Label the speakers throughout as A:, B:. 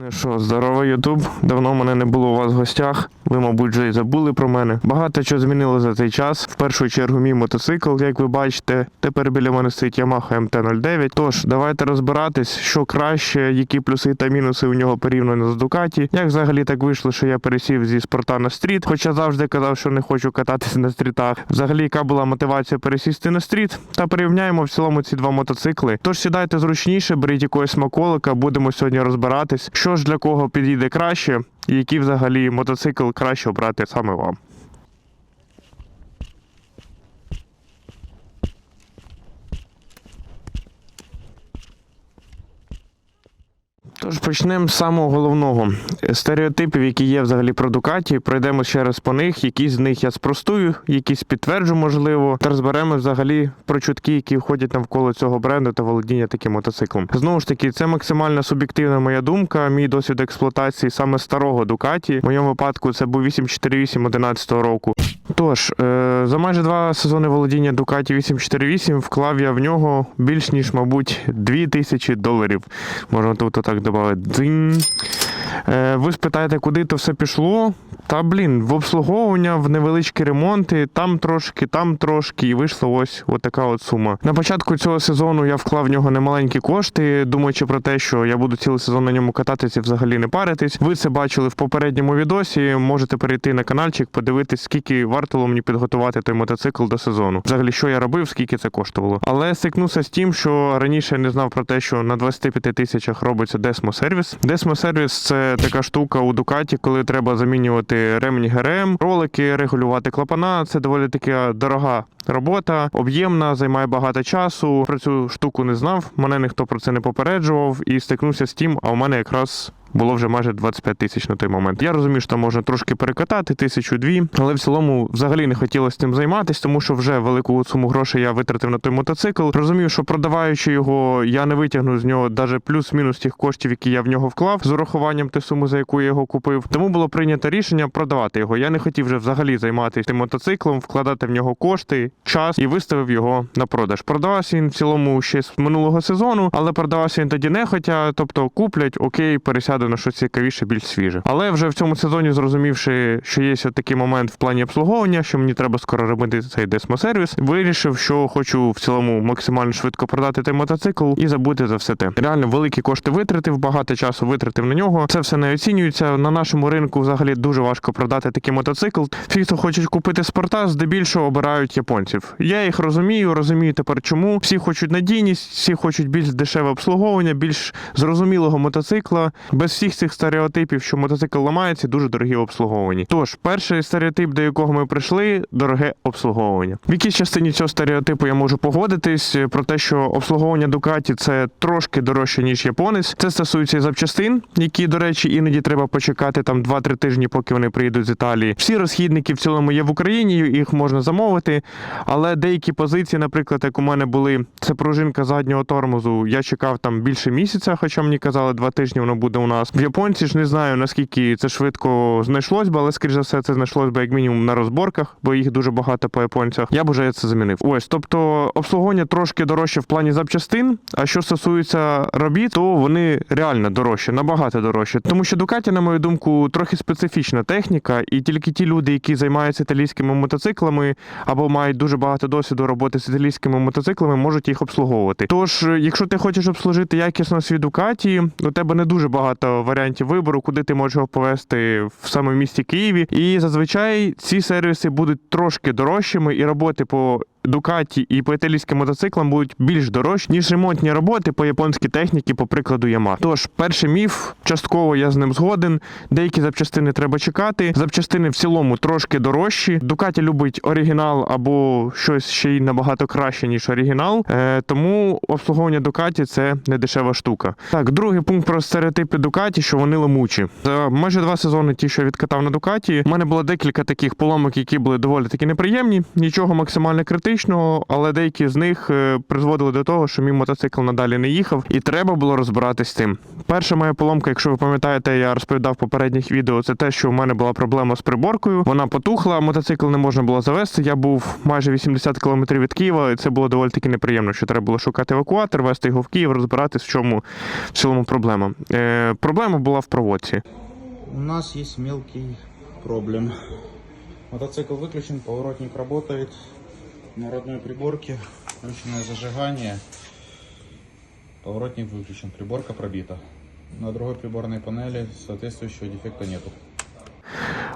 A: Ну що, здорово, Ютуб. Давно мене не було у вас в гостях. Ви, мабуть, вже й забули про мене. Багато чого змінило за цей час. В першу чергу мій мотоцикл, як ви бачите. Тепер біля мене стоїть Yamaha MT-09. Тож, давайте розбиратись, що краще, які плюси та мінуси у нього порівняно з Ducati. Як взагалі так вийшло, що я пересів зі спорта на стріт, хоча завжди казав, що не хочу кататися на стрітах. Взагалі, яка була мотивація пересісти на стріт? Та порівняємо в цілому ці два мотоцикли. Тож сідайте зручніше, беріть якогось смаколика, будемо сьогодні розбиратись, що ж для кого підійде краще, і який взагалі мотоцикл краще обрати саме вам. Тож почнемо з самого головного стереотипів, які є взагалі про Дукаті. Пройдемо ще раз по них. Якісь з них я спростую, якісь підтверджу, можливо, та розберемо взагалі про чутки, які входять навколо цього бренду та володіння таким мотоциклом. Знову ж таки, це максимально суб'єктивна моя думка. Мій досвід експлуатації саме старого Дукаті. В моєму випадку це був 848 11 року. Тож, е, за майже два сезони володіння Ducati 848 вклав я в нього більш ніж, мабуть, 2000 доларів. Можна тут отак додати. Е, ви спитаєте, куди то все пішло? Та блін, в обслуговування, в невеличкі ремонти, там трошки, там трошки, і вийшла ось така от сума. На початку цього сезону я вклав в нього немаленькі кошти, думаючи про те, що я буду цілий сезон на ньому кататися і взагалі не паритись. Ви це бачили в попередньому відосі. Можете перейти на каналчик, подивитись, скільки вартило мені підготувати той мотоцикл до сезону. Взагалі, що я робив, скільки це коштувало. Але стикнувся з тим, що раніше я не знав про те, що на 25 тисячах робиться Desmo сервіс. Desmo сервіс це така штука у Дукаті, коли треба замінювати ремінь ГРМ, ролики, регулювати клапана. Це доволі таки дорога робота, об'ємна, займає багато часу. Про цю штуку не знав. Мене ніхто про це не попереджував і стикнувся з тим, а у мене якраз. Було вже майже 25 тисяч на той момент. Я розумію, що там можна трошки перекатати, тисячу дві, але в цілому взагалі не хотілося цим займатися, тому що вже велику суму грошей я витратив на той мотоцикл. Розумію, що продаваючи його, я не витягну з нього навіть плюс-мінус тих коштів, які я в нього вклав, з урахуванням тієї суми, за яку я його купив. Тому було прийнято рішення продавати його. Я не хотів вже взагалі займатися тим мотоциклом, вкладати в нього кошти, час і виставив його на продаж. Продавався він в цілому ще з минулого сезону, але продавався він тоді нехотя, тобто куплять, окей, пересяду на щось цікавіше, більш свіже. Але вже в цьому сезоні, зрозумівши, що є такий момент в плані обслуговування, що мені треба скоро робити цей десмо-сервіс, вирішив, що хочу в цілому максимально швидко продати той мотоцикл і забути за все те. Реально великі кошти витратив, багато часу витратив на нього. Це все не оцінюється. На нашому ринку взагалі дуже важко продати такий мотоцикл. Всі, хто хочуть купити спорта, здебільшого обирають японців. Я їх розумію, розумію тепер, чому всі хочуть надійність, всі хочуть більш дешеве обслуговування, більш зрозумілого мотоцикла, без всіх цих стереотипів, що мотоцикл ламається, дуже дорогі в обслуговуванні. Тож, перший стереотип, до якого ми прийшли, дороге обслуговування. В якійсь частині цього стереотипу я можу погодитись е, про те, що обслуговування Дукаті це трошки дорожче ніж японець. Це стосується і запчастин, які, до речі, іноді треба почекати там 2-3 тижні, поки вони приїдуть з Італії. Всі розхідники в цілому є в Україні, їх можна замовити. Але деякі позиції, наприклад, як у мене були, це пружинка заднього тормозу. Я чекав там більше місяця, хоча мені казали, два тижні воно буде у нас. В японці ж не знаю наскільки це швидко знайшлось би, але скоріш за все це знайшлось би як мінімум на розборках, бо їх дуже багато по японцях. Я б уже це замінив. Ось, тобто обслуговування трошки дорожче в плані запчастин. А що стосується робіт, то вони реально дорожчі, набагато дорожчі. Тому що Дукаті, на мою думку, трохи специфічна техніка, і тільки ті люди, які займаються італійськими мотоциклами або мають дуже багато досвіду роботи з італійськими мотоциклами, можуть їх обслуговувати. Тож, якщо ти хочеш обслужити якісно свій Дукаті, у тебе не дуже багато варіантів вибору, куди ти можеш його повезти в саме місті Києві. І зазвичай ці сервіси будуть трошки дорожчими, і роботи по Дукаті і по мотоциклам будуть більш дорожчі, ніж ремонтні роботи по японській техніці, по прикладу Yamaha. Тож, перший міф, частково я з ним згоден. Деякі запчастини треба чекати. Запчастини в цілому трошки дорожчі. Дукаті любить оригінал або щось ще й набагато краще, ніж оригінал. Е, тому обслуговування Дукаті це не дешева штука. Так, другий пункт про стереотипи Дукаті, що вони ламучі. За майже два сезони, ті, що я відкатав на Дукаті, у мене було декілька таких поломок, які були доволі таки неприємні. Нічого максимально критичного. Критичного, але деякі з них е, призводили до того, що мій мотоцикл надалі не їхав, і треба було розбиратись з тим. Перша моя поломка, якщо ви пам'ятаєте, я розповідав в попередніх відео, це те, що у мене була проблема з приборкою. Вона потухла, мотоцикл не можна було завести. Я був майже 80 км від Києва, і це було доволі таки неприємно, що треба було шукати евакуатор, вести його в Київ, розбиратись, в чому в цілому проблема. Е, проблема була в проводці.
B: У нас есть мелкий проблем. Мотоцикл выключен, поворотник работает. На родной приборке включенное зажигание. Поворотник выключен, приборка пробита. На другой приборной панели соответствующего дефекта нету.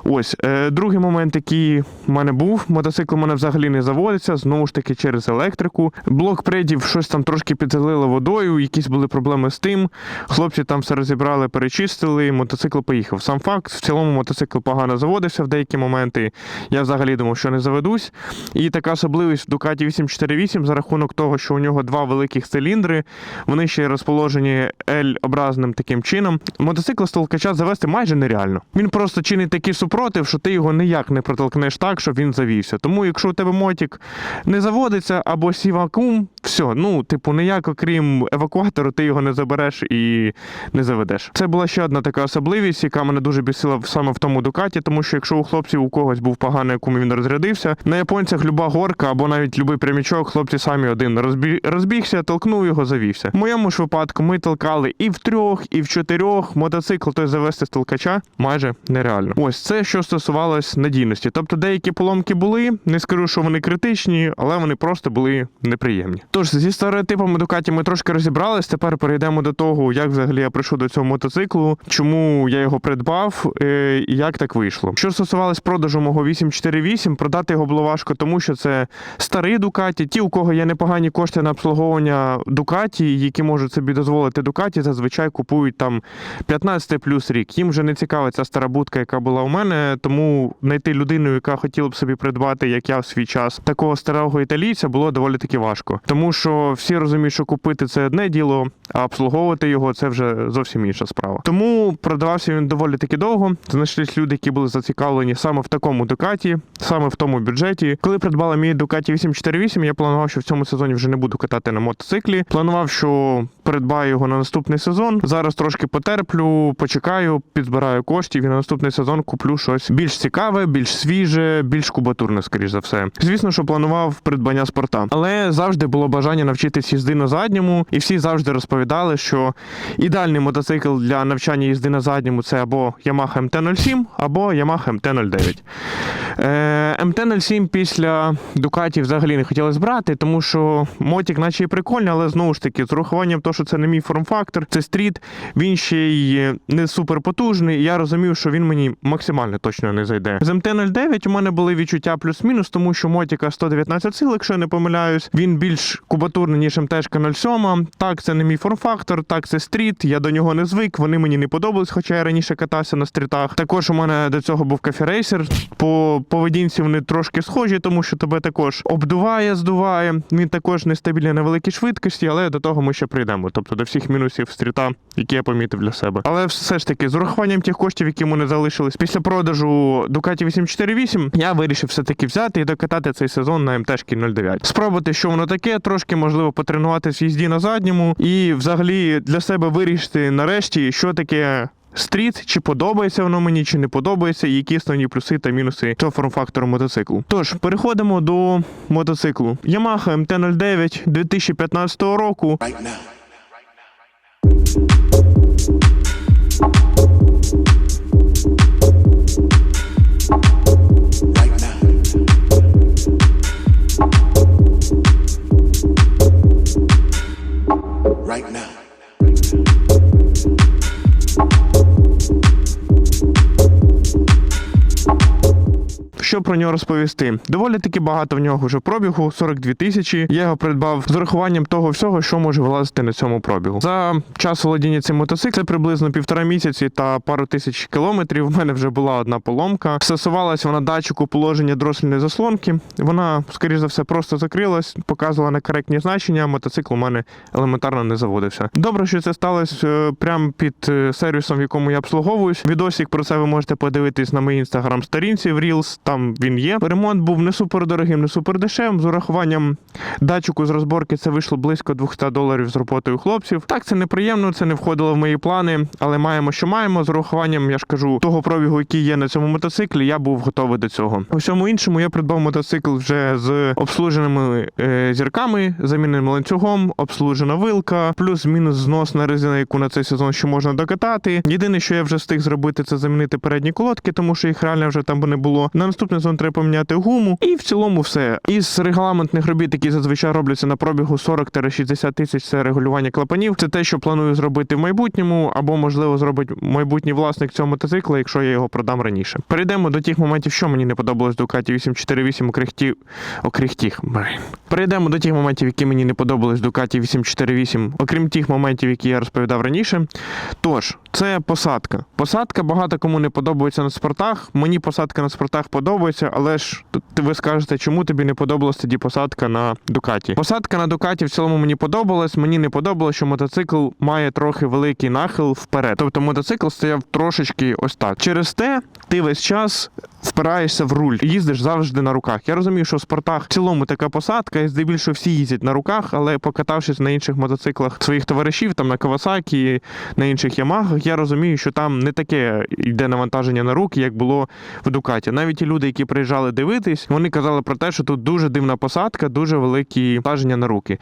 A: Ось е, другий момент, який в мене був. Мотоцикл у мене взагалі не заводиться, знову ж таки через електрику. Блок предів щось там трошки підзалило водою, якісь були проблеми з тим. Хлопці там все розібрали, перечистили, мотоцикл поїхав. Сам факт, в цілому мотоцикл погано заводився в деякі моменти. Я взагалі думав, що не заведусь. І така особливість в Ducati 848 за рахунок того, що у нього два великих циліндри, вони ще розположені L-образним таким чином. Мотоцикл з толкача завести майже нереально. Він просто чинить такий супротив, що ти його ніяк не протолкнеш так, щоб він завівся. Тому, якщо у тебе мотік не заводиться або сів вакуум, все, ну, типу, ніяк, окрім евакуатору, ти його не забереш і не заведеш. Це була ще одна така особливість, яка мене дуже бісила саме в тому Дукаті, тому що якщо у хлопців у когось був поганий акум, і він розрядився, на японцях люба горка або навіть любий прямічок, хлопці самі один розбі... розбігся, толкнув його, завівся. В моєму ж випадку ми толкали і в трьох, і в чотирьох. Мотоцикл той завести з толкача майже нереально. Ось це що стосувалось надійності. Тобто деякі поломки були, не скажу, що вони критичні, але вони просто були неприємні. Тож зі стереотипами Дукаті ми трошки розібрались. Тепер перейдемо до того, як взагалі я прийшов до цього мотоциклу, чому я його придбав е, і як так вийшло. Що стосувалось продажу мого 848, продати його було важко, тому що це старий Дукаті. Ті, у кого є непогані кошти на обслуговування Дукаті, які можуть собі дозволити Дукаті, зазвичай купують там 15 плюс рік. Їм вже не цікава ця стара будка, яка була у мене. Тому знайти людину, яка хотіла б собі придбати, як я в свій час, такого старого італійця було доволі таки важко. Тому що всі розуміють, що купити це одне діло, а обслуговувати його це вже зовсім інша справа. Тому продавався він доволі таки довго. Знайшлись люди, які були зацікавлені саме в такому Дукаті, саме в тому бюджеті. Коли придбала мій Дукаті 848, я планував, що в цьому сезоні вже не буду катати на мотоциклі. Планував, що придбаю його на наступний сезон. Зараз трошки потерплю, почекаю, підзбираю коштів і на наступний сезон куплю щось більш цікаве, більш свіже, більш кубатурне, скоріш за все. Звісно, що планував придбання спорта, але завжди було бажання навчитись їзди на задньому, і всі завжди розповідали, що ідеальний мотоцикл для навчання їзди на задньому це або Yamaha MT-07, або Yamaha MT-09. Е, MT-07 після Ducati взагалі не хотілося брати, тому що мотик, наче і прикольний, але знову ж таки, з урахуванням того, що це не мій форм-фактор, це стріт, він ще й не супер потужний. Я розумів, що він мені максимально точно не зайде. З МТ-09 у мене були відчуття плюс-мінус, тому що мотика 119 сил, якщо я не помиляюсь, він більш кубатурний, ніж МТ-07. Так, це не мій форм-фактор, так, це стріт. Я до нього не звик. Вони мені не подобались, хоча я раніше катався на стрітах. Також у мене до цього був кафе-рейсер. По поведінці вони трошки схожі, тому що тебе також обдуває, здуває. Він також нестабільний на великій швидкості, але до того ми ще прийдемо. Тобто до всіх мінусів стріта, які я помітив для себе. Але все ж таки, з урахуванням тих коштів, які мене залишились після продажу Ducati 848, я вирішив все-таки взяти і докатати цей сезон на МТшки 09. Спробувати, що воно таке, трошки можливо потренуватися їзді на задньому, і взагалі для себе вирішити нарешті, що таке. Стріт, чи подобається воно мені, чи не подобається, і які основні плюси та мінуси цього форм-фактору мотоциклу. Тож, переходимо до мотоциклу. Yamaha MT-09 2015 року.
C: right now. Right
A: про нього розповісти? Доволі таки багато в нього вже пробігу, 42 тисячі. Я його придбав з урахуванням того всього, що може вилазити на цьому пробігу. За час володіння цим мотоциклом, це приблизно півтора місяці та пару тисяч кілометрів. У мене вже була одна поломка. Стосувалась вона датчику положення дросльної заслонки. Вона, скоріш за все, просто закрилась, показувала некоректні значення. Мотоцикл у мене елементарно не заводився. Добре, що це сталося е, прямо під е, сервісом, в якому я обслуговуюсь. Відосик про це ви можете подивитись на моїй інстаграм-сторінці в Reels. Там там він є. Ремонт був не супер дорогим, не супер дешевим. З урахуванням датчику з розборки це вийшло близько 200 доларів з роботою хлопців. Так, це неприємно, це не входило в мої плани, але маємо, що маємо. З урахуванням, я ж кажу, того пробігу, який є на цьому мотоциклі, я був готовий до цього. У всьому іншому я придбав мотоцикл вже з обслуженими е, зірками, заміненим ланцюгом, обслужена вилка, плюс-мінус зносна резина, яку на цей сезон ще можна докатати. Єдине, що я вже встиг зробити, це замінити передні колодки, тому що їх реально вже там не було. На наступний сезон треба поміняти гуму, і в цілому все. Із регламентних робіт, які зазвичай робляться на пробігу 40-60 тисяч, це регулювання клапанів. Це те, що планую зробити в майбутньому, або можливо зробить майбутній власник цього мотоцикла, якщо я його продам раніше. Перейдемо до тих моментів, що мені не подобалось до Ducati 848 окрихті... окрихтіх. Перейдемо до тих моментів, які мені не подобались до Ducati 848, окрім тих моментів, які я розповідав раніше. Тож, це посадка. Посадка багато кому не подобається на спортах. Мені посадка на спортах подобається, але ж ви скажете, чому тобі не подобалась тоді посадка на Дукаті? Посадка на Дукаті в цілому мені подобалась. Мені не подобалось, що мотоцикл має трохи великий нахил вперед. Тобто мотоцикл стояв трошечки ось так. Через те ти весь час впираєшся в руль, їздиш завжди на руках. Я розумію, що в спортах в цілому така посадка, і здебільшого всі їздять на руках, але покатавшись на інших мотоциклах своїх товаришів, там на Кавасакі, на інших Ямахах, я розумію, що там не таке йде навантаження на руки, як було в Дукаті. Навіть ті люди, які приїжджали дивитись, вони казали про те, що тут дуже дивна посадка, дуже великі навантаження на руки.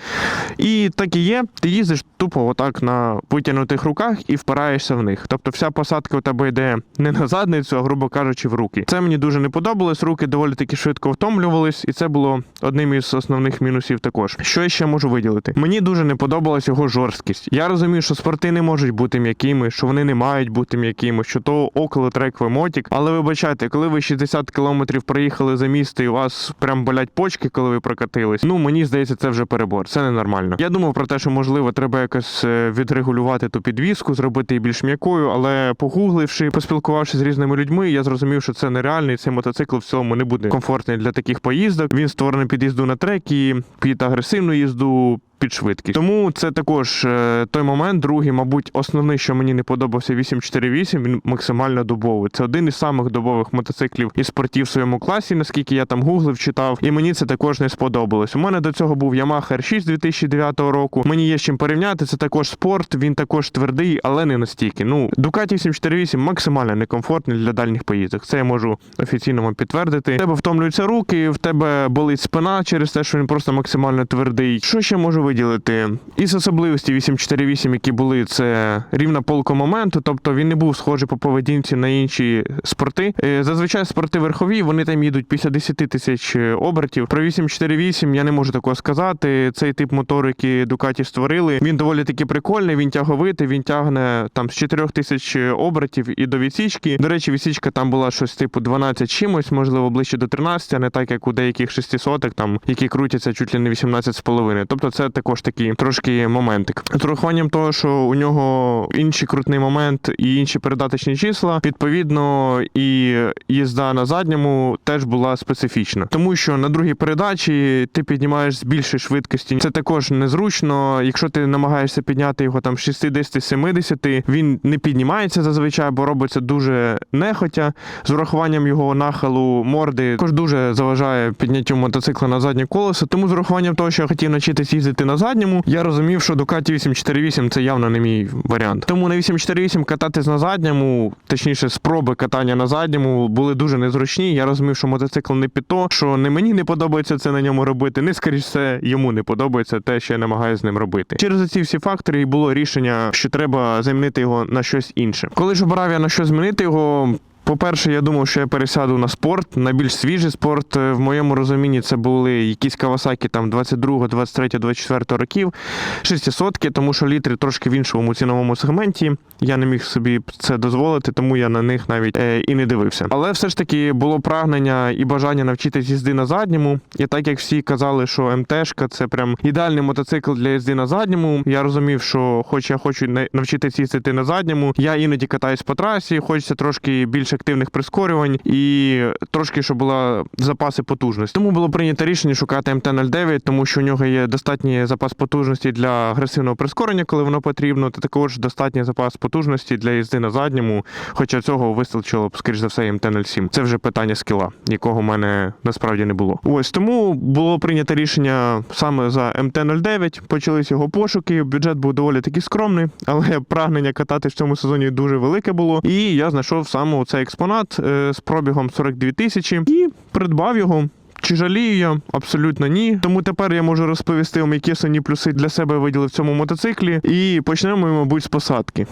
A: І так і є, ти їздиш тупо отак на витягнутих руках і впираєшся в них. Тобто вся посадка у тебе йде не на задницю, а грубо кажучи, в руки. Це мені дуже не подобалось. Руки доволі таки швидко втомлювались, і це було одним із основних мінусів також. Що я ще можу виділити? Мені дуже не подобалась його жорсткість. Я розумію, що спорти не можуть бути м'якими, що вони не мають бути м'якими, що то около трековий мотик. Але вибачайте, коли ви 60 кілометрів проїхали за місто і у вас прям болять почки, коли ви прокатились. Ну мені здається, це вже перебор. Це ненормально. Я думав про те, що можливо треба якось е, відрегулювати ту підвіску, зробити її більш м'якою, але погугливши, поспілкувавшись з різними людьми, я зрозумів, що це нереально, і цей мотоцикл в цілому не буде комфортний для таких поїздок. Він створений під їзду на трекі, під агресивну їзду. Під швидкість. Тому це також е, той момент. Другий, мабуть, основний, що мені не подобався 848, він максимально дубовий. Це один із самих дубових мотоциклів і спортів в своєму класі, наскільки я там гуглив, читав, і мені це також не сподобалось. У мене до цього був Yamaha R6 2009 року. Мені є з чим порівняти. Це також спорт, він також твердий, але не настільки. Ну, Ducati 748 максимально некомфортний для дальніх поїздок. Це я можу офіційно вам підтвердити. В тебе втомлюються руки, в тебе болить спина через те, що він просто максимально твердий. Що ще можу виділити? Із особливості 848, які були, це рівна полка моменту, тобто він не був схожий по поведінці на інші спорти. Е, Зазвичай спорти верхові, вони там їдуть після 10 тисяч обертів. Про 848 я не можу такого сказати. Цей тип моторики Ducati створили. Він доволі таки прикольний, він тяговитий, він тягне там з 4 тисяч обертів і до відсічки. До речі, відсічка там була щось типу 12 чимось, можливо, ближче до 13, а не так, як у деяких 600 там, які крутяться чуть ли не 18,5. Тобто це також такий трошки моментик. З урахуванням того, що у нього інший крутний момент і інші передаточні числа, відповідно, і їзда на задньому теж була специфічна, тому що на другій передачі ти піднімаєш з більшої швидкості. Це також незручно. Якщо ти намагаєшся підняти його там 60-70, він не піднімається зазвичай, бо робиться дуже нехотя. З урахуванням його нахилу морди також дуже заважає підняттю мотоцикла на заднє колесо. Тому з урахуванням того, що я хотів навчитись їздити на задньому, я розумів, що Ducati 848 це явно не мій варіант. Тому на 848 кататись на задньому, точніше, спроби катання на задньому були дуже незручні. Я розумів, що мотоцикл не під то, що не мені не подобається це на ньому робити, не скоріш все йому не подобається те, що я намагаюся з ним робити. Через ці всі фактори і було рішення, що треба замінити його на щось інше. Коли ж обирав я на що змінити його. По-перше, я думав, що я пересяду на спорт, на більш свіжий спорт. Е, В моєму розумінні це були якісь Кавасакі там 22, 23, 24 років, 600 тому що літри трошки в іншому ціновому сегменті. Я не міг собі це дозволити, тому я на них навіть е, і не дивився. Але все ж таки було прагнення і бажання навчитись їзди на задньому. І так як всі казали, що МТшка це прям ідеальний мотоцикл для їзди на задньому. Я розумів, що хоч я хочу на- навчитись їздити на задньому, я іноді катаюсь по трасі, хочеться трошки більше ефективних прискорювань і трошки, щоб була запаси потужності. Тому було прийнято рішення шукати МТ-09, тому що у нього є достатній запас потужності для агресивного прискорення, коли воно потрібно, та також достатній запас потужності для їзди на задньому. Хоча цього вистачило б, скоріш за все, і МТ-07. Це вже питання скіла, якого в мене насправді не було. Ось тому було прийнято рішення саме за МТ-09. Почались його пошуки. Бюджет був доволі таки скромний, але прагнення катати в цьому сезоні дуже велике було. І я знайшов саме цей експонат е, з пробігом 42 тисячі і придбав його. Чи жалію я? Абсолютно ні. Тому тепер я можу розповісти вам, які основні плюси для себе виділив в цьому мотоциклі. І почнемо, мабуть, з посадки.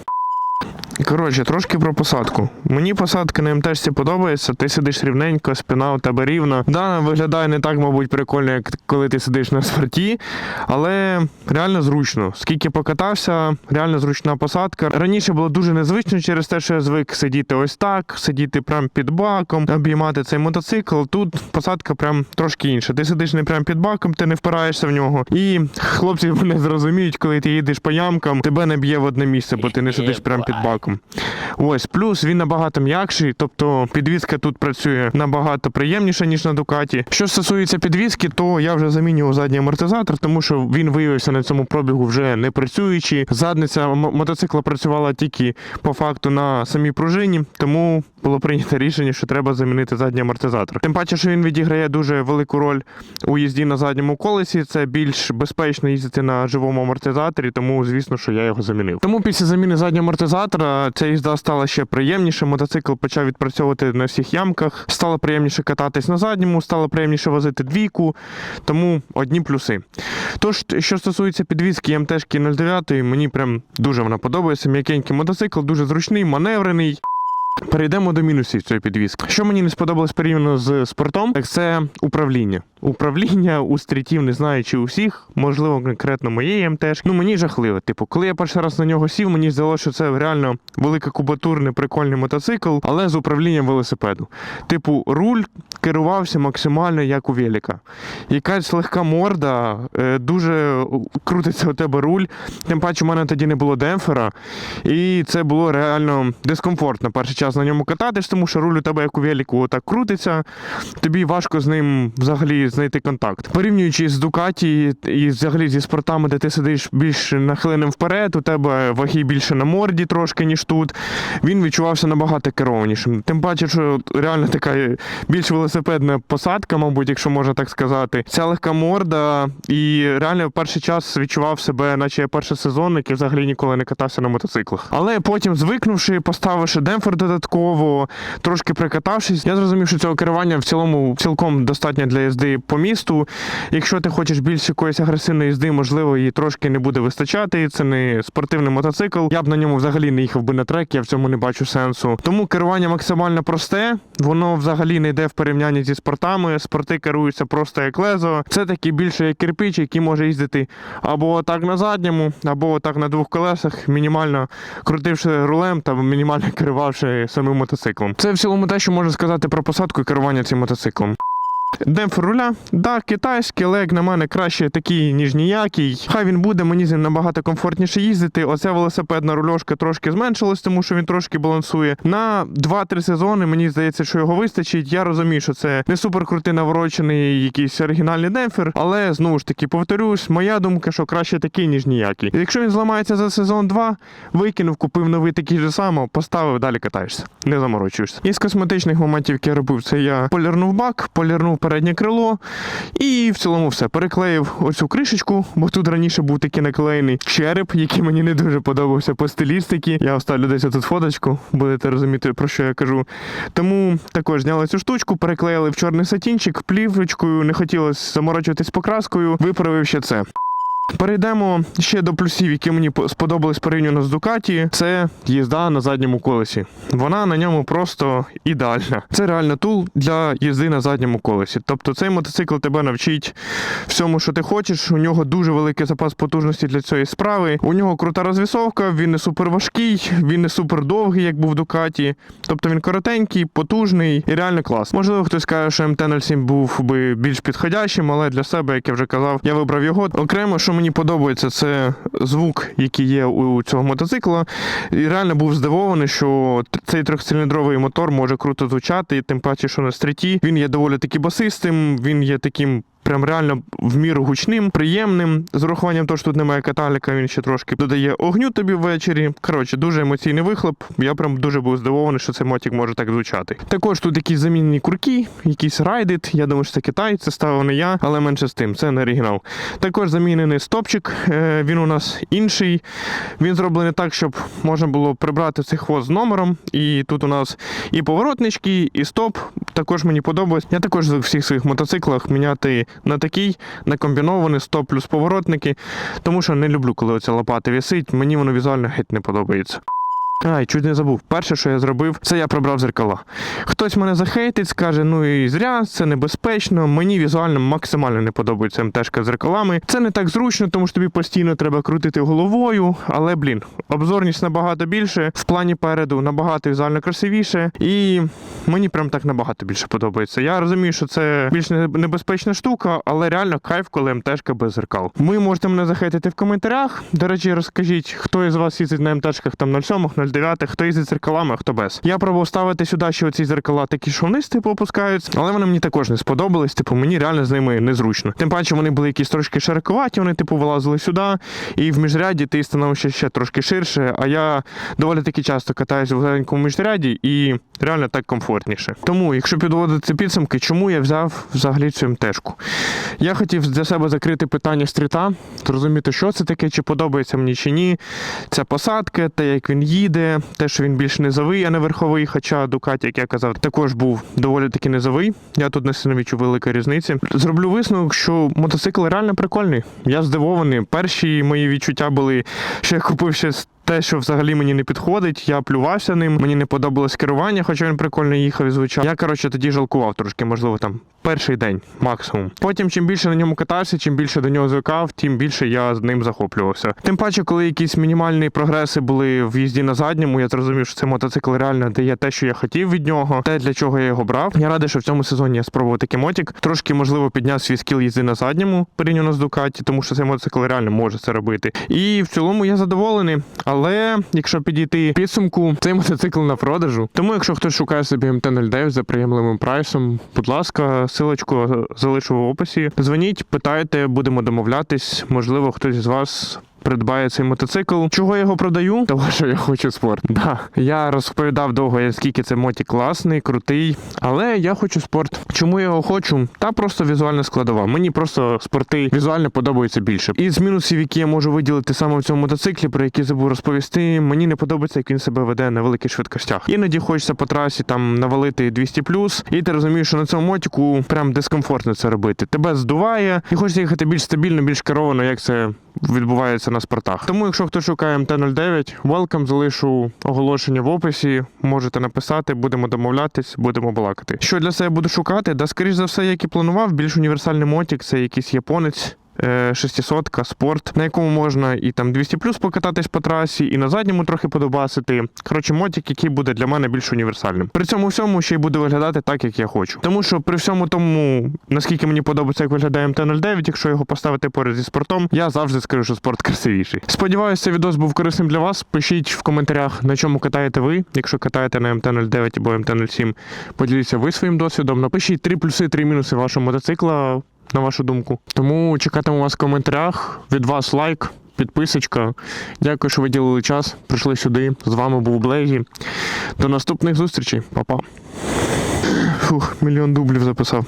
A: Коротше, трошки про посадку. Мені посадка на МТшці подобається. Ти сидиш рівненько, спина у тебе рівна. Да, виглядає не так, мабуть, прикольно, як коли ти сидиш на спорті, але реально зручно. Скільки покатався, реально зручна посадка. Раніше було дуже незвично через те, що я звик сидіти ось так, сидіти прямо під баком, обіймати цей мотоцикл. Тут посадка прям трошки інша. Ти сидиш не прямо під баком, ти не впираєшся в нього. І хлопці мене зрозуміють, коли ти їдеш по ямкам, тебе не б'є в одне місце, бо ти не сидиш прямо під баком. Ось плюс він набагато м'якший, тобто підвізка тут працює набагато приємніше, ніж на Дукаті. Що стосується підвізки, то я вже замінював задній амортизатор, тому що він виявився на цьому пробігу вже не працюючий. Задниця мотоцикла працювала тільки по факту на самій пружині, тому було прийнято рішення, що треба замінити задній амортизатор. Тим паче, що він відіграє дуже велику роль у їзді на задньому колесі. Це більш безпечно їздити на живому амортизаторі, тому звісно, що я його замінив. Тому після заміни заднього амортизатора ця їзда стала ще приємніше. Мотоцикл почав відпрацьовувати на всіх ямках. Стало приємніше кататись на задньому, стало приємніше возити двійку. Тому одні плюси. Тож, що стосується підвізки МТшки 09, мені прям дуже вона подобається. М'якенький мотоцикл, дуже зручний, маневрений. Перейдемо до мінусів цієї підвізки. Що мені не сподобалось порівняно з спортом, так це управління. Управління у стрітів, не знаю, чи у всіх, можливо, конкретно моєї МТш. Ну мені жахливо. Типу, коли я перший раз на нього сів, мені здалося, що це реально великокубатурний прикольний мотоцикл, але з управлінням велосипеду. Типу, руль керувався максимально як у велика. Якась легка морда, е, дуже крутиться у тебе руль. Тим паче, у мене тоді не було демпфера, і це було реально дискомфортно перший час на ньому кататись, тому що руль у тебе як у велику отак крутиться. Тобі важко з ним взагалі знайти контакт. Порівнюючи з Дукаті і взагалі зі спортами, де ти сидиш більш нахиленим вперед, у тебе ваги більше на морді трошки, ніж тут. Він відчувався набагато керованішим. Тим паче, що реально така більш велосипедна посадка, мабуть, якщо можна так сказати. Ця легка морда, і реально в перший час відчував себе, наче перший сезонник і взагалі ніколи не катався на мотоциклах. Але потім, звикнувши, поставивши демпфер додатково, трошки прикатавшись, я зрозумів, що цього керування в цілому цілком достатньо для їзди по місту. Якщо ти хочеш більш якоїсь агресивної їзди, можливо, її трошки не буде вистачати. Це не спортивний мотоцикл. Я б на ньому взагалі не їхав би на трек, я в цьому не бачу сенсу. Тому керування максимально просте, воно взагалі не йде в порівнянні зі спортами. Спорти керуються просто як лезо. Це такий більше як кирпич, який може їздити або так на задньому, або так на двох колесах, мінімально крутивши рулем та мінімально керувавши самим мотоциклом. Це в цілому те, що можна сказати про посадку і керування цим мотоциклом. Демпфер руля, да, китайський, але як на мене краще такий, ніж ніякий. Хай він буде, мені з ним набагато комфортніше їздити. Оця велосипедна рульошка трошки зменшилась, тому що він трошки балансує. На 2-3 сезони мені здається, що його вистачить. Я розумію, що це не супер крутий наворочений якийсь оригінальний демпфер, але знову ж таки повторюсь, моя думка, що краще такий, ніж ніякий. Якщо він зламається за сезон 2, викинув, купив новий такий же само, поставив, далі катаєшся, не заморочуєшся. Із косметичних моментів, які я робив, це я полірнув бак, полірнув переднє крило і в цілому все. Переклеїв оцю кришечку, бо тут раніше був такий наклеєний череп, який мені не дуже подобався по стилістиці. Я оставлю десь тут фоточку, будете розуміти, про що я кажу. Тому також зняли цю штучку, переклеїли в чорний сатінчик, плівочкою, не хотілося заморочуватись покраскою, виправив ще це. Перейдемо ще до плюсів, які мені по- сподобались порівняно з Дукаті. Це їзда на задньому колесі. Вона на ньому просто ідеальна. Це реально тул для їзди на задньому колесі. Тобто цей мотоцикл тебе навчить всьому, що ти хочеш. У нього дуже великий запас потужності для цієї справи. У нього крута розвісовка, він не супер важкий, він не супер довгий, як був в Дукаті. Тобто він коротенький, потужний і реально клас. Можливо, хтось каже, що МТ-07 був би більш підходящим, але для себе, як я вже казав, я вибрав його. Окремо, що мені подобається, це звук, який є у цього мотоцикла. І реально був здивований, що цей трьохциліндровий мотор може круто звучати, і тим паче, що на стріті він є доволі таки басистим, він є таким. Прям реально в міру гучним, приємним. З урахуванням того, що тут немає каталіка, він ще трошки додає огню тобі ввечері. Коротше, дуже емоційний вихлоп. Я прям дуже був здивований, що цей мотик може так звучати. Також тут якісь замінні курки, якийсь райдит. Я думаю, що це Китай, це ставив не я, але менше з тим, це не оригінал. Також замінений стопчик. е, Він у нас інший. Він зроблений так, щоб можна було прибрати цей хвост з номером. І тут у нас і поворотнички, і стоп. Також мені подобається. Я також в всіх своїх мотоциклах міняти на такий, на комбінований 100 плюс поворотники, тому що не люблю, коли оця лопата вісить. Мені воно візуально геть не подобається. Ай, чуть не забув. Перше, що я зробив, це я прибрав зеркала. Хтось мене захейтить, скаже, ну і зря, це небезпечно. Мені візуально максимально не подобається МТшка з зеркалами. Це не так зручно, тому що тобі постійно треба крутити головою. Але блін, обзорність набагато більше, в плані переду набагато візуально красивіше, і мені прям так набагато більше подобається. Я розумію, що це більш небезпечна штука, але реально кайф, коли МТшка без зеркал. Ви можете мене захейтити в коментарях. До речі, розкажіть, хто із вас їздить на МТшках там 07, 09, хто із зеркалами, хто без. Я пробував ставити сюди, що ці зеркала такі, що вниз типу опускаються, але вони мені також не сподобались. Типу, мені реально з ними незручно. Тим паче вони були якісь трошки широковаті, вони типу вилазили сюди, і в міжряді ти становишся ще трошки ширше. А я доволі таки часто катаюся в маленькому міжряді і реально так комфортніше. Тому, якщо підводити підсумки, чому я взяв взагалі цю МТшку? Я хотів для себе закрити питання стріта, зрозуміти, що це таке, чи подобається мені чи ні. Ця посадка, те, як він їде, те, що він більш низовий, а не верховий. Хоча Дукаті, як я казав, також був доволі таки низовий. Я тут не сильно відчув великої різниці. Зроблю висновок, що мотоцикл реально прикольний. Я здивований. Перші мої відчуття були, що я купив ще те, що взагалі мені не підходить, я плювався ним, мені не подобалось керування, хоча він прикольно їхав і звучав. Я коротше тоді жалкував трошки, можливо, там перший день максимум. Потім, чим більше на ньому катався, чим більше до нього звикав, тим більше я з ним захоплювався. Тим паче, коли якісь мінімальні прогреси були в їзді на задньому, я зрозумів, що цей мотоцикл реально дає те, що я хотів від нього, те, для чого я його брав. Я радий, що в цьому сезоні я спробував такий мотик. Трошки, можливо, підняв свій скіл їзди на задньому порівняно з Дукаті, тому що цей мотоцикл реально може це робити. І в цілому я задоволений. Але якщо підійти підсумку, цей мотоцикл на продажу. Тому, якщо хтось шукає собі МТ-09 за приємливим прайсом, будь ласка, силочку залишу в описі. Дзвоніть, питайте, будемо домовлятись. Можливо, хтось з вас. Придбає цей мотоцикл. Чого я його продаю? Того, що я хочу спорт. Да. Я розповідав довго, наскільки цей мотик класний, крутий. Але я хочу спорт. Чому я його хочу? Та просто візуальна складова. Мені просто спорти візуально подобаються більше. Із мінусів, які я можу виділити саме в цьому мотоциклі, про які забув розповісти, мені не подобається, як він себе веде на великих швидкостях. Іноді хочеться по трасі там навалити 200 і ти розумієш, що на цьому мотику прям дискомфортно це робити. Тебе здуває, і хочеться їхати більш стабільно, більш керовано, як це відбувається на спортах. Тому, якщо хто шукає МТ-09, welcome, залишу оголошення в описі. Можете написати, будемо домовлятись, будемо балакати. Що для себе буду шукати? Да, скоріш за все, як і планував, більш універсальний мотик, це якийсь японець. Е, 600 спорт, на якому можна і там 200 плюс покататись по трасі, і на задньому трохи подобасити. Коротше, мотик, який буде для мене більш універсальним. При цьому всьому ще й буде виглядати так, як я хочу. Тому що при всьому тому, наскільки мені подобається, як виглядає МТ-09, якщо його поставити поряд зі спортом, я завжди скажу, що спорт красивіший. Сподіваюся, цей відос був корисним для вас. Пишіть в коментарях, на чому катаєте ви. Якщо катаєте на МТ-09 або МТ-07, поділіться ви своїм досвідом. Напишіть три плюси, три мінуси вашого мотоцикла, на вашу думку. Тому чекатиму вас в коментарях. Від вас лайк. Підписочка. Дякую, що виділили час. Прийшли сюди. З вами був Блейзі. До наступних зустрічей. Па-па. Фух, мільйон дублів записав.